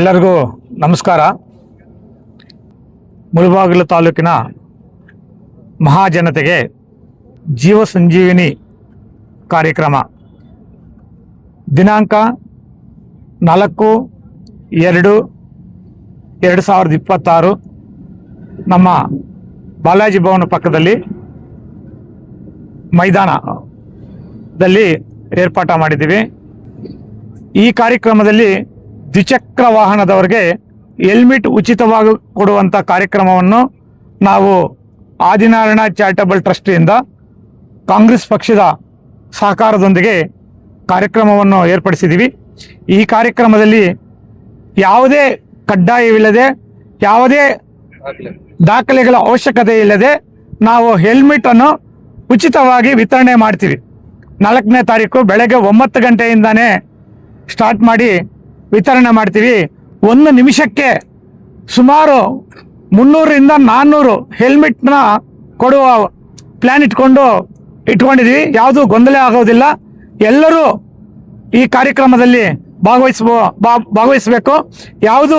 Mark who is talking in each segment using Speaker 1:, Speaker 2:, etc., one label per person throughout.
Speaker 1: ಎಲ್ಲರಿಗೂ ನಮಸ್ಕಾರ. ಮುಳಬಾಗಿಲು ತಾಲೂಕಿನ ಮಹಾಜನತೆಗೆ ಜೀವ ಸಂಜೀವಿನಿ ಕಾರ್ಯಕ್ರಮ. ದಿನಾಂಕ ನಾಲ್ಕು ಎರಡು ಎರಡು ಸಾವಿರದ ಇಪ್ಪತ್ತಾರು. ನಮ್ಮ ಬಾಲಾಜಿ ಭವನ ಪಕ್ಕದಲ್ಲಿ ಮೈದಾನದಲ್ಲಿ ಏರ್ಪಾಟ ಮಾಡಿದ್ದೀವಿ. ಈ ಕಾರ್ಯಕ್ರಮದಲ್ಲಿ ದ್ವಿಚಕ್ರ ವಾಹನದವರಿಗೆ ಹೆಲ್ಮೆಟ್ ಉಚಿತವಾಗಿ ಕೊಡುವಂಥ ಕಾರ್ಯಕ್ರಮವನ್ನು ನಾವು ಆದಿನಾರಾಯಣ ಚಾರಿಟಬಲ್ ಟ್ರಸ್ಟಿಯಿಂದ ಕಾಂಗ್ರೆಸ್ ಪಕ್ಷದ ಸಹಕಾರದೊಂದಿಗೆ ಕಾರ್ಯಕ್ರಮವನ್ನು ಏರ್ಪಡಿಸಿದ್ದೀವಿ. ಈ ಕಾರ್ಯಕ್ರಮದಲ್ಲಿ ಯಾವುದೇ ಕಡ್ಡಾಯವಿಲ್ಲದೆ, ಯಾವುದೇ ದಾಖಲೆಗಳ ಅವಶ್ಯಕತೆ ಇಲ್ಲದೆ ನಾವು ಹೆಲ್ಮೆಟ್ ಅನ್ನು ಉಚಿತವಾಗಿ ವಿತರಣೆ ಮಾಡ್ತೀವಿ. ನಾಲ್ಕನೇ ತಾರೀಕು ಬೆಳಗ್ಗೆ ಒಂಬತ್ತು ಗಂಟೆಯಿಂದನೇ ಸ್ಟಾರ್ಟ್ ಮಾಡಿ ವಿತರಣೆ ಮಾಡ್ತೀವಿ. ಒಂದು ನಿಮಿಷಕ್ಕೆ ಸುಮಾರು ಮುನ್ನೂರರಿಂದ ನಾನ್ನೂರು ಹೆಲ್ಮೆಟ್ನ ಕೊಡುವ ಪ್ಲ್ಯಾನ್ ಇಟ್ಕೊಂಡು ಇಟ್ಕೊಂಡಿದ್ವಿ. ಯಾವುದೂ ಗೊಂದಲ ಆಗೋದಿಲ್ಲ. ಎಲ್ಲರೂ ಈ ಕಾರ್ಯಕ್ರಮದಲ್ಲಿ ಭಾಗವಹಿಸ್ಬೋ ಭಾಗವಹಿಸಬೇಕು. ಯಾವುದು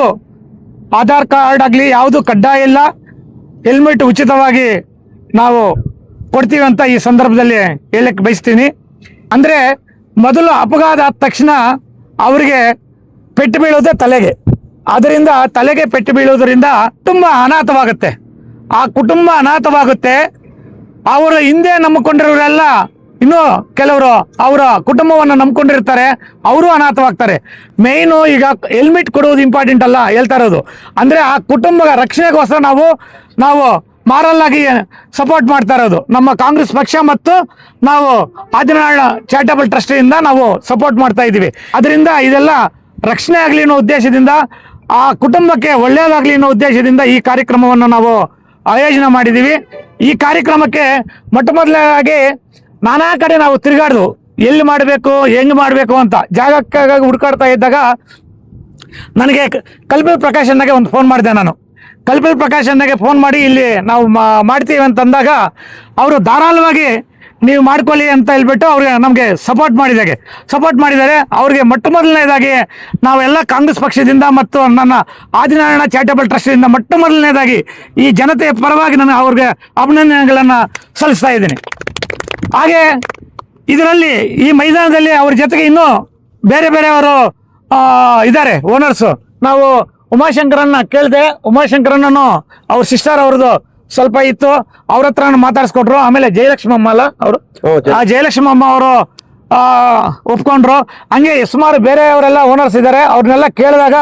Speaker 1: ಆಧಾರ್ ಕಾರ್ಡ್ ಆಗಲಿ, ಯಾವುದು ಕಡ್ಡಾಯ ಇಲ್ಲ. ಹೆಲ್ಮೆಟ್ ಉಚಿತವಾಗಿ ನಾವು ಕೊಡ್ತೀವಿ ಅಂತ ಈ ಸಂದರ್ಭದಲ್ಲಿ ಹೇಳಕ್ಕೆ ಬಯಸ್ತೀನಿ. ಅಂದರೆ ಮೊದಲು ಅಪಘಾತ ಆದ ತಕ್ಷಣ ಅವರಿಗೆ ಪೆಟ್ಟು ಬೀಳೋದೇ ತಲೆಗೆ. ಅದರಿಂದ ತಲೆಗೆ ಪೆಟ್ಟು ಬೀಳೋದರಿಂದ ಕುಟುಂಬ ಅನಾಥವಾಗುತ್ತೆ. ಆ ಕುಟುಂಬ ಅನಾಥವಾಗುತ್ತೆ. ಅವರ ಹಿಂದೆ ನಂಬಿಕೊಂಡಿರೋರೆಲ್ಲ ಇನ್ನು ಕೆಲವರು ಅವರ ಕುಟುಂಬವನ್ನು ನಂಬ್ಕೊಂಡಿರ್ತಾರೆ. ಅವರು ಅನಾಥವಾಗ್ತಾರೆ. ಮೇಯ್ನು ಈಗ ಹೆಲ್ಮೆಟ್ ಕೊಡುವುದು ಇಂಪಾರ್ಟೆಂಟ್ ಅಲ್ಲ ಹೇಳ್ತಾ ಇರೋದು. ಅಂದರೆ ಆ ಕುಟುಂಬ ರಕ್ಷಣೆಗೋಸ್ಕರ ನಾವು ನಾವು ಮಾರಲ್ಲಾಗಿ ಸಪೋರ್ಟ್ ಮಾಡ್ತಾ ಇರೋದು. ನಮ್ಮ ಕಾಂಗ್ರೆಸ್ ಪಕ್ಷ ಮತ್ತು ನಾವು ಆದಿನಾರಾಯಣ ಚಾರಿಟಬಲ್ ಟ್ರಸ್ಟಿಯಿಂದ ನಾವು ಸಪೋರ್ಟ್ ಮಾಡ್ತಾ ಇದ್ದೀವಿ. ಅದರಿಂದ ಇದೆಲ್ಲ ರಕ್ಷಣೆ ಆಗಲಿ ಅನ್ನೋ ಉದ್ದೇಶದಿಂದ, ಆ ಕುಟುಂಬಕ್ಕೆ ಒಳ್ಳೆಯದಾಗಲಿ ಅನ್ನೋ ಉದ್ದೇಶದಿಂದ ಈ ಕಾರ್ಯಕ್ರಮವನ್ನು ನಾವು ಆಯೋಜನೆ ಮಾಡಿದ್ದೀವಿ. ಈ ಕಾರ್ಯಕ್ರಮಕ್ಕೆ ಮೊಟ್ಟ ಮೊದಲಾಗಿ ನಾನಾ ಕಡೆ ನಾವು ತಿರುಗಾಡ್ದು, ಎಲ್ಲಿ ಮಾಡಬೇಕು, ಹೆಂಗ್ ಮಾಡಬೇಕು ಅಂತ ಜಾಗಕ್ಕಾಗಿ ಹುಡುಕಾಡ್ತಾ ಇದ್ದಾಗ ನನಗೆ ಕ- ಕಲ್ಪಲ್ ಪ್ರಕಾಶ್ ಅಣ್ಣಗೆ ಒಂದು ಫೋನ್ ಮಾಡಿದೆ ನಾನು. ಕಲ್ಪಲ್ ಪ್ರಕಾಶ್ ಅಣ್ಣಗೆ ಫೋನ್ ಮಾಡಿ ಇಲ್ಲಿ ನಾವು ಮಾಡ್ತೀವಿ ಅಂತಂದಾಗ, ಅವರು ಧಾರಾಳವಾಗಿ ನೀವು ಮಾಡ್ಕೊಳ್ಳಿ ಅಂತ ಹೇಳ್ಬಿಟ್ಟು ಅವ್ರಿಗೆ ನಮಗೆ ಸಪೋರ್ಟ್ ಮಾಡಿದಾಗೆ. ಸಪೋರ್ಟ್ ಮಾಡಿದ್ದಾರೆ ಅವ್ರಿಗೆ ಮೊಟ್ಟ ಮೊದಲನೇದಾಗಿ ನಾವೆಲ್ಲ ಕಾಂಗ್ರೆಸ್ ಪಕ್ಷದಿಂದ ಮತ್ತು ನನ್ನ ಆದಿನಾರಾಯಣ ಚಾರಿಟಬಲ್ ಟ್ರಸ್ಟಿಂದ ಮೊಟ್ಟ ಮೊದಲನೇದಾಗಿ ಈ ಜನತೆಯ ಪರವಾಗಿ ನಾನು ಅವ್ರಿಗೆ ಅಭಿನಂದನೆಗಳನ್ನು ಸಲ್ಲಿಸ್ತಾ ಇದ್ದೀನಿ. ಹಾಗೆ ಇದರಲ್ಲಿ ಈ ಮೈದಾನದಲ್ಲಿ ಅವ್ರ ಜೊತೆಗೆ ಇನ್ನೂ ಬೇರೆ ಬೇರೆಯವರು ಇದ್ದಾರೆ ಓನರ್ಸು ನಾವು ಉಮಾಶಂಕರನ್ನ ಕೇಳಿದೆ ಉಮಾಶಂಕರನ್ನು ಅವ್ರ ಸಿಸ್ಟರ್ ಅವ್ರದ್ದು ಸ್ವಲ್ಪ ಇತ್ತು ಅವ್ರ ಹತ್ರ ಮಾತಾಡಿಸ್ಕೊಟ್ರು. ಆಮೇಲೆ ಜಯಲಕ್ಷ್ಮಮ್ಮ ಅಲ್ಲ ಅವರು. ಆ ಜಯಲಕ್ಷ್ಮಮ್ಮ ಅವರು ಒಪ್ಕೊಂಡ್ರು. ಹಂಗೆ ಸುಮಾರು ಬೇರೆಯವರೆಲ್ಲ ಓನರ್ಸ್ ಇದ್ದಾರೆ ಅವ್ರನ್ನೆಲ್ಲ ಕೇಳಿದಾಗ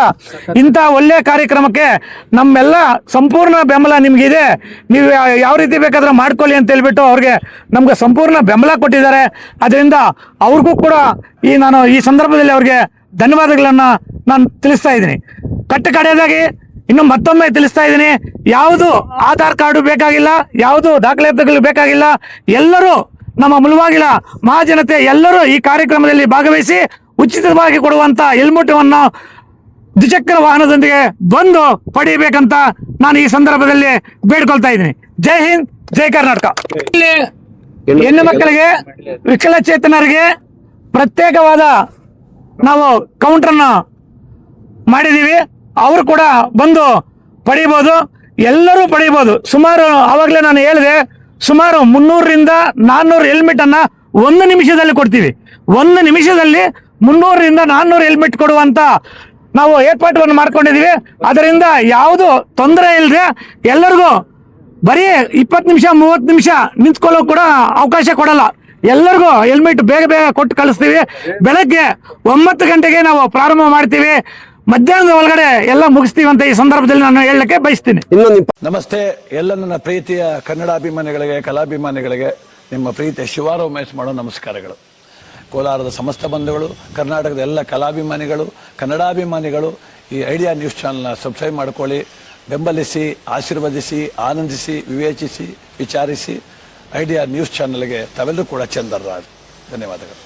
Speaker 1: ಇಂಥ ಒಳ್ಳೆಯ ಕಾರ್ಯಕ್ರಮಕ್ಕೆ ನಮ್ಮೆಲ್ಲ ಸಂಪೂರ್ಣ ಬೆಂಬಲ ನಿಮಗಿದೆ. ನೀವು ಯಾವ ರೀತಿ ಬೇಕಾದ್ರೆ ಮಾಡ್ಕೊಳ್ಳಿ ಅಂತ ಹೇಳ್ಬಿಟ್ಟು ಅವ್ರಿಗೆ ನಮ್ಗೆ ಸಂಪೂರ್ಣ ಬೆಂಬಲ ಕೊಟ್ಟಿದ್ದಾರೆ. ಅದರಿಂದ ಅವ್ರಿಗೂ ಕೂಡ ಈ ನಾನು ಈ ಸಂದರ್ಭದಲ್ಲಿ ಅವ್ರಿಗೆ ಧನ್ಯವಾದಗಳನ್ನ ನಾನು ತಿಳಿಸ್ತಾ ಇದ್ದೀನಿ. ಕಟ್ಟು ಕಡೆಯದಾಗಿ ಇನ್ನು ಮತ್ತೊಮ್ಮೆ ತಿಳಿಸ್ತಾ ಇದ್ದೀನಿ. ಯಾವುದು ಆಧಾರ್ ಕಾರ್ಡು ಬೇಕಾಗಿಲ್ಲ, ಯಾವುದು ದಾಖಲಾತಿಗಳು ಬೇಕಾಗಿಲ್ಲ, ಎಲ್ಲರೂ ನಮ್ಮ ಮುಳುವಾಗಿಲ ಮಹಾಜನತೆ ಎಲ್ಲರೂ ಈ ಕಾರ್ಯಕ್ರಮದಲ್ಲಿ ಭಾಗವಹಿಸಿ ಉಚಿತವಾಗಿ ಕೊಡುವಂತ ಹೆಲ್ಮೆಟ್ವನ್ನು ದ್ವಿಚಕ್ರ ವಾಹನದೊಂದಿಗೆ ಬಂದು ಪಡೆಯಬೇಕಂತ ನಾನು ಈ ಸಂದರ್ಭದಲ್ಲಿ ಬೇಡ್ಕೊಳ್ತಾ ಇದ್ದೀನಿ. ಜೈ ಹಿಂದ್, ಜೈ ಕರ್ನಾಟಕ. ಇಲ್ಲಿ ಹೆಣ್ಣು ಮಕ್ಕಳಿಗೆ ವಿಕಲಚೇತನರಿಗೆ ಪ್ರತ್ಯೇಕವಾದ ನಾವು ಕೌಂಟರ್ನ ಮಾಡಿದ್ದೀವಿ. ಅವರು ಕೂಡ ಬಂದು ಪಡಿಬೋದು ಎಲ್ಲರೂ ಪಡೆಯಬಹುದು. ಸುಮಾರು ಆವಾಗಲೇ ನಾನು ಹೇಳಿದೆ, ಸುಮಾರು ಮುನ್ನೂರರಿಂದ ನಾನ್ನೂರು ಹೆಲ್ಮೆಟ್ ಅನ್ನ ಒಂದು ನಿಮಿಷದಲ್ಲಿ ಕೊಡ್ತೀವಿ. ಒಂದು ನಿಮಿಷದಲ್ಲಿ ಮುನ್ನೂರರಿಂದ ನಾನ್ನೂರು ಹೆಲ್ಮೆಟ್ ಕೊಡುವಂತ ನಾವು ಏರ್ಪಾಟನ್ನು ಮಾಡ್ಕೊಂಡಿದ್ದೀವಿ. ಅದರಿಂದ ಯಾವುದು ತೊಂದರೆ ಇಲ್ಲದೆ ಎಲ್ಲರಿಗೂ ಬರೀ ಇಪ್ಪತ್ತು ನಿಮಿಷ, ಮೂವತ್ತು ನಿಮಿಷ ನಿಂತ್ಕೊಳ್ಳೋಕೆ ಕೂಡ ಅವಕಾಶ ಕೊಡಲ್ಲ. ಎಲ್ಲರಿಗೂ ಹೆಲ್ಮೆಟ್ ಬೇಗ ಬೇಗ ಕೊಟ್ಟು ಕಳಿಸ್ತೀವಿ. ಬೆಳಗ್ಗೆ ಒಂಬತ್ತು ಗಂಟೆಗೆ ನಾವು ಪ್ರಾರಂಭ ಮಾಡ್ತೀವಿ. ಮಧ್ಯಾಹ್ನದ ಒಳಗಡೆ ಎಲ್ಲ ಮುಗಿಸ್ತೀವಿ ಅಂತ ಈ ಸಂದರ್ಭದಲ್ಲಿ ನಾನು ಹೇಳಕ್ಕೆ ಬಯಸ್ತೀನಿ.
Speaker 2: ನಮಸ್ತೆ ಎಲ್ಲ ನನ್ನ ಪ್ರೀತಿಯ ಕನ್ನಡಾಭಿಮಾನಿಗಳಿಗೆ ಕಲಾಭಿಮಾನಿಗಳಿಗೆ ನಿಮ್ಮ ಪ್ರೀತಿಯ ಶಿವಾರ ಉಮೇಶ್ ಮಾಡೋ ನಮಸ್ಕಾರಗಳು. ಕೋಲಾರದ ಸಮಸ್ತ ಬಂಧುಗಳು ಕರ್ನಾಟಕದ ಎಲ್ಲ ಕಲಾಭಿಮಾನಿಗಳು ಕನ್ನಡಾಭಿಮಾನಿಗಳು ಈ ಐಡಿಯಾ ನ್ಯೂಸ್ ಚಾನಲ್ನ ಸಬ್ಸ್ಕ್ರೈಬ್ ಮಾಡ್ಕೊಳ್ಳಿ. ಬೆಂಬಲಿಸಿ ಆಶೀರ್ವದಿಸಿ ಆನಂದಿಸಿ ವಿವೇಚಿಸಿ ವಿಚಾರಿಸಿ ಐಡಿಯಾ ನ್ಯೂಸ್ ಚಾನಲ್ಗೆ ತಾವೆಲ್ಲರೂ ಕೂಡ ಚಂದರ್ರಾಜ್ ಧನ್ಯವಾದಗಳು.